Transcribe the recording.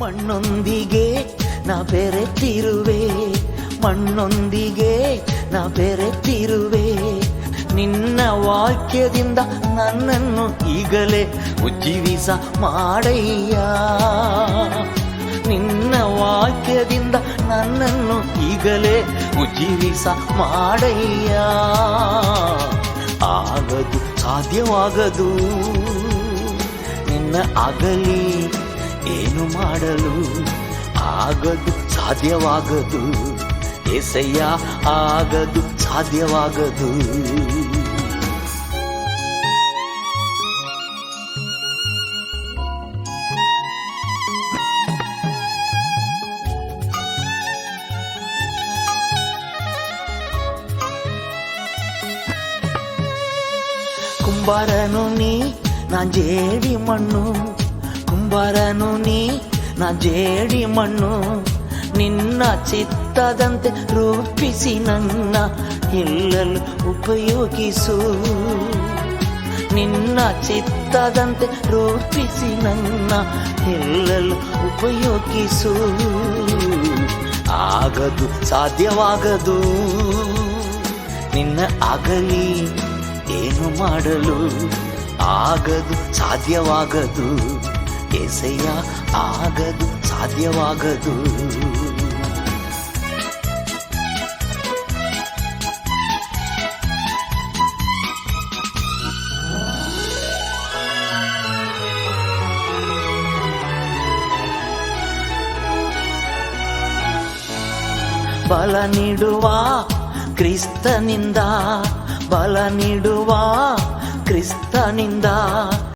ಮಣ್ಣೊಂದಿಗೆ ನಾ ಬೆರೆತಿರುವೆ, ಮಣ್ಣೊಂದಿಗೆ ನಾ ಬೆರೆತಿರುವೆ. ನಿನ್ನ ವಾಕ್ಯದಿಂದ ನನ್ನನ್ನು ಈಗಲೇ ಉಜ್ಜೀವಿಸ ಮಾಡಯ್ಯ. ನಿನ್ನ ವಾಕ್ಯದಿಂದ ನನ್ನನ್ನು ಈಗಲೇ ಉಜ್ಜೀವಿಸ ಮಾಡಯ್ಯ. ಆಗದು, ಸಾಧ್ಯವಾಗದು. ನಿನ್ನ ಮಾಡಲು ಆಗದು ಸಾಧ್ಯವಾಗದು ಎಸಯ್ಯ ಆಗದು ಸಾಧ್ಯವಾಗದು ಕುಂಬಾರನು ನೀ ನಾ ಜೇಡಿ ಮಣ್ಣು ಕುಂಬಾರನು ನೀ ನಾ ಜೇಡಿ ಮಣ್ಣು ನಿನ್ನ ಚಿತ್ತದಂತೆ ರೂಪಿಸಿ ನನ್ನ ಇಲ್ಲಲು ಉಪಯೋಗಿಸು. ನಿನ್ನ ಚಿತ್ತದಂತೆ ರೂಪಿಸಿ ನನ್ನ ಎಲ್ಲಲು ಉಪಯೋಗಿಸು. ಆಗದು, ಸಾಧ್ಯವಾಗದು. ನಿನ್ನ ಆಗಲಿ ಏನು ಮಾಡಲು ಆಗದು, ಸಾಧ್ಯವಾಗದು. ಎಸೆಯ ಆಗದು ಸಾಧ್ಯವಾಗದು. ಬಲ ನೀಡುವ ಕ್ರಿಸ್ತನಿಂದ ಬಲ ನೀಡುವ ಕ್ರಿಸ್ತನಿಂದ